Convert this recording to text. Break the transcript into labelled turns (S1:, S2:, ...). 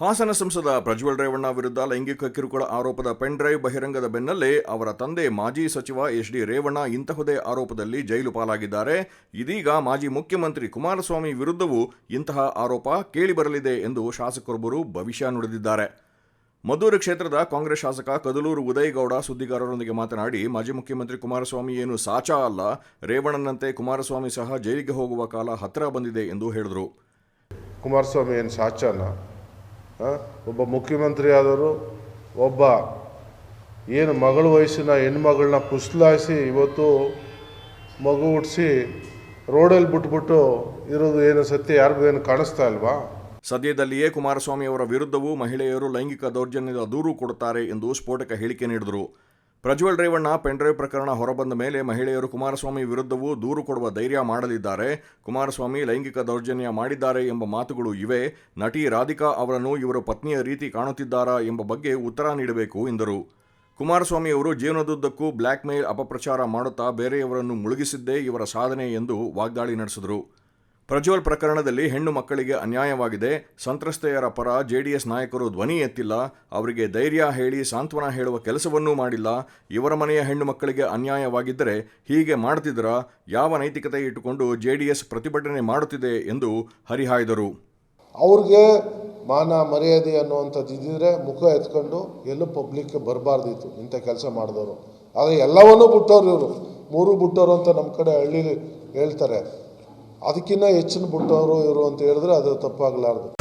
S1: ಹಾಸನ ಸಂಸದ ಪ್ರಜ್ವಲ್ ರೇವಣ್ಣ ವಿರುದ್ಧ ಲೈಂಗಿಕ ಕಿರುಕುಳ ಆರೋಪದ ಪೆನ್ ಡ್ರೈವ್ ಬಹಿರಂಗದ ಬೆನ್ನಲ್ಲೇ ಅವರ ತಂದೆ ಮಾಜಿ ಸಚಿವ ಎಚ್ ಡಿ ರೇವಣ್ಣ ಇಂತಹುದೇ ಆರೋಪದಲ್ಲಿ ಜೈಲು ಪಾಲಾಗಿದ್ದಾರೆ ಇದೀಗ ಮಾಜಿ ಮುಖ್ಯಮಂತ್ರಿ ಕುಮಾರಸ್ವಾಮಿ ವಿರುದ್ಧವೂ ಇಂತಹ ಆರೋಪ ಕೇಳಿಬರಲಿದೆ ಎಂದು ಶಾಸಕರೊಬ್ಬರು ಭವಿಷ್ಯ ನುಡಿದಿದ್ದಾರೆ ಮದ್ದೂರು ಕ್ಷೇತ್ರದ ಕಾಂಗ್ರೆಸ್ ಶಾಸಕ ಕದಲೂರು ಉದಯಗೌಡ ಸುದ್ದಿಗಾರರೊಂದಿಗೆ ಮಾತನಾಡಿ, ಮಾಜಿ ಮುಖ್ಯಮಂತ್ರಿ ಕುಮಾರಸ್ವಾಮಿ ಏನು ಸಾಚಾ ಅಲ್ಲ, ರೇವಣ್ಣನಂತೆ ಕುಮಾರಸ್ವಾಮಿ ಸಹ ಜೈಲಿಗೆ ಹೋಗುವ ಕಾಲ ಹತ್ತಿರ ಬಂದಿದೆ ಎಂದು ಹೇಳಿದರು
S2: ಕುಮಾರಸ್ವಾಮಿ ಏನು ಸಾಚಾನ? ಒಬ್ಬ ಮುಖ್ಯಮಂತ್ರಿ ಆದವರು, ಒಬ್ಬ ಏನು ಮಗಳ ವಯಸ್ಸಿನ ಹೆಣ್ಮಗಳನ್ನ ಪುಸ್ಲಾಯಿಸಿ ಇವತ್ತು ಮಗು ಹುಟ್ಟಿಸಿ ರೋಡಲ್ಲಿ ಬಿಟ್ಬಿಟ್ಟು ಇರೋದು ಏನು ಸತ್ಯ? ಯಾರಿಗೂ ಏನು ಕಾಣಿಸ್ತಾ ಇಲ್ವಾ?
S1: ಸದ್ಯದಲ್ಲಿಯೇ ಕುಮಾರಸ್ವಾಮಿ ಅವರ ವಿರುದ್ಧವೂ ಮಹಿಳೆಯರು ಲೈಂಗಿಕ ದೌರ್ಜನ್ಯದ ದೂರು ಕೊಡುತ್ತಾರೆ ಎಂದು ಸ್ಫೋಟಕ ಹೇಳಿಕೆ ನೀಡಿದರು. ಪ್ರಜ್ವಲ್ ರೇವಣ್ಣ ಪೆನ್ಡ್ರೈವ್ ಪ್ರಕರಣ ಹೊರಬಂದ ಮೇಲೆ ಮಹಿಳೆಯರು ಕುಮಾರಸ್ವಾಮಿ ವಿರುದ್ಧವೂ ದೂರು ಕೊಡುವ ಧೈರ್ಯ ಮಾಡಲಿದ್ದಾರೆ. ಕುಮಾರಸ್ವಾಮಿ ಲೈಂಗಿಕ ದೌರ್ಜನ್ಯ ಮಾಡಿದ್ದಾರೆ ಎಂಬ ಮಾತುಗಳು ಇವೆ. ನಟಿ ರಾಧಿಕಾ ಅವರನ್ನು ಇವರ ಪತ್ನಿಯ ರೀತಿ ಕಾಣುತ್ತಿದ್ದಾರಾ ಎಂಬ ಬಗ್ಗೆ ಉತ್ತರ ನೀಡಬೇಕು ಎಂದರು. ಕುಮಾರಸ್ವಾಮಿ ಅವರು ಜೀವನದುದ್ದಕ್ಕೂ ಬ್ಲ್ಯಾಕ್ ಮೇಲ್ ಅಪಪ್ರಚಾರ ಮಾಡುತ್ತಾ ಬೇರೆಯವರನ್ನು ಮುಳುಗಿಸಿದ್ದೇ ಇವರ ಸಾಧನೆ ಎಂದು ವಾಗ್ದಾಳಿ ನಡೆಸಿದರು. ಪ್ರಜ್ವಲ್ ಪ್ರಕರಣದಲ್ಲಿ ಹೆಣ್ಣು ಮಕ್ಕಳಿಗೆ ಅನ್ಯಾಯವಾಗಿದೆ. ಸಂತ್ರಸ್ತೆಯರ ಪರ ಜೆಡಿಎಸ್ ನಾಯಕರು ಧ್ವನಿ ಎತ್ತಿಲ್ಲ. ಅವರಿಗೆ ಧೈರ್ಯ ಹೇಳಿ ಸಾಂತ್ವನ ಹೇಳುವ ಕೆಲಸವನ್ನೂ ಮಾಡಿಲ್ಲ. ಇವರ ಮನೆಯ ಹೆಣ್ಣು ಮಕ್ಕಳಿಗೆ ಅನ್ಯಾಯವಾಗಿದ್ದರೆ ಹೀಗೆ ಮಾಡುತ್ತಿದ್ದರ ಯಾವ ನೈತಿಕತೆ ಇಟ್ಟುಕೊಂಡು ಜೆಡಿಎಸ್ ಪ್ರತಿಭಟನೆ ಮಾಡುತ್ತಿದೆ ಎಂದು ಹರಿಹಾಯ್ದರು.
S2: ಅವ್ರಿಗೆ ಮಾನ ಮರ್ಯಾದೆ ಅನ್ನುವಂಥದ್ದು ಇದ್ದಿದ್ರೆ ಮುಖ ಎತ್ಕೊಂಡು ಎಲ್ಲೂ ಪಬ್ಲಿಕ್ ಬರಬಾರ್ದಿತ್ತು ಇಂಥ ಕೆಲಸ ಮಾಡಿದವರು. ಆದರೆ ಎಲ್ಲವನ್ನೂ ಬಿಟ್ಟವ್ರು ಇವರು. ಮೂರು ಬಿಟ್ಟವರು ಅಂತ ನಮ್ಮ ಕಡೆ ಹಳ್ಳಿಲಿ ಹೇಳ್ತಾರೆ. ಅದಕ್ಕಿಂತ ಹೆಚ್ಚಿನ ಬಿಟ್ಟವರು ಇವರು ಅಂತ ಹೇಳಿದ್ರೆ ಅದು ತಪ್ಪಾಗಲಾರ್ದು.